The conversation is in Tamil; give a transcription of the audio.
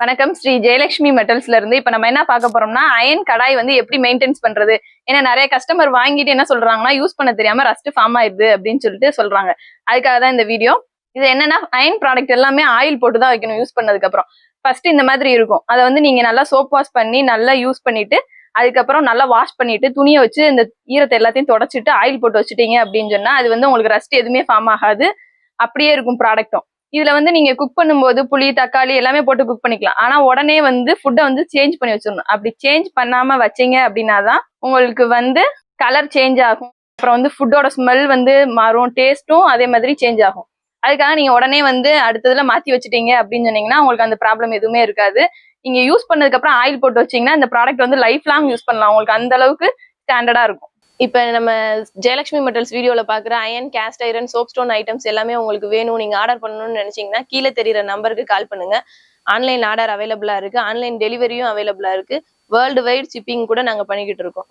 வணக்கம். ஸ்ரீ ஜெயலட்சுமி மெட்டல்ஸ்ல இருந்து இப்ப நம்ம என்ன பார்க்க போறோம்னா அயன் கடாய் வந்து எப்படி மெயின்டைன்ஸ் பண்றது? ஏன்னா நிறைய கஸ்டமர் வாங்கிட்டு என்ன சொல்றாங்கன்னா யூஸ் பண்ண தெரியாம ரஸ்ட் ஃபார்ம் ஆயிடுது அப்படின்னு சொல்லிட்டு சொல்றாங்க. அதுக்காக தான் இந்த வீடியோ இது என்னன்னா அயன் ப்ராடக்ட் எல்லாமே ஆயில் போட்டு தான் வைக்கணும் யூஸ் பண்ணதுக்கு அப்புறம் ஃபர்ஸ்ட் இந்த மாதிரி இருக்கும். அதை வந்து நீங்க நல்லா சோப் வாஷ் பண்ணி நல்லா யூஸ் பண்ணிட்டு அதுக்கப்புறம் நல்லா வாஷ் பண்ணிட்டு துணியை வச்சு இந்த ஈரத்தை எல்லாத்தையும் தொடச்சிட்டு ஆயில் போட்டு வச்சுட்டீங்க அப்படின்னு சொன்னா அது வந்து உங்களுக்கு ரஸ்ட் எதுவுமே ஃபார்ம் ஆகாது. அப்படியே இருக்கும் ப்ராடக்ட்டும் இதுல வந்து நீங்க குக் பண்ணும்போது புளி தக்காளி எல்லாமே போட்டு குக் பண்ணிக்கலாம். ஆனா உடனே வந்து ஃபுட்டை வந்து சேஞ்ச் பண்ணி வச்சிடணும். அப்படி சேஞ்ச் பண்ணாம வச்சீங்க அப்படின்னா தான் உங்களுக்கு வந்து கலர் சேஞ்ச் ஆகும். அப்புறம் வந்து ஃபுட்டோட ஸ்மெல் வந்து மாறும் டேஸ்ட்டும் அதே மாதிரி சேஞ்ச் ஆகும். அதுக்காக நீங்க உடனே வந்து அடுத்ததுல மாத்தி வச்சுட்டீங்க அப்படின்னு சொன்னீங்கன்னா உங்களுக்கு அந்த ப்ராப்ளம் எதுவுமே இருக்காது. நீங்க யூஸ் பண்ணதுக்கு அப்புறம் ஆயில் போட்டு வச்சீங்கன்னா இந்த ப்ராடக்ட் வந்து லைஃப் லாங் யூஸ் பண்ணலாம். உங்களுக்கு அந்த அளவுக்கு ஸ்டாண்டர்டா இருக்கும். இப்போ நம்ம ஜெயலட்சுமி மெட்டல்ஸ் வீடியோல பாக்குற iron cast iron soapstone items எல்லாமே உங்களுக்கு வேணும். நீங்க ஆர்டர் பண்ணணும்னு நினைச்சீங்கன்னா கீழே தெரியுற நம்பருக்கு கால் பண்ணுங்க. ஆன்லைன் ஆர்டர் அவைலபிளா இருக்கு. ஆன்லைன் டெலிவரியும் அவைலபிளா இருக்கு. வேர்ல்டு வைட் ஷிப்பிங் கூட நாங்க பண்ணிக்கிட்டு இருக்கோம்.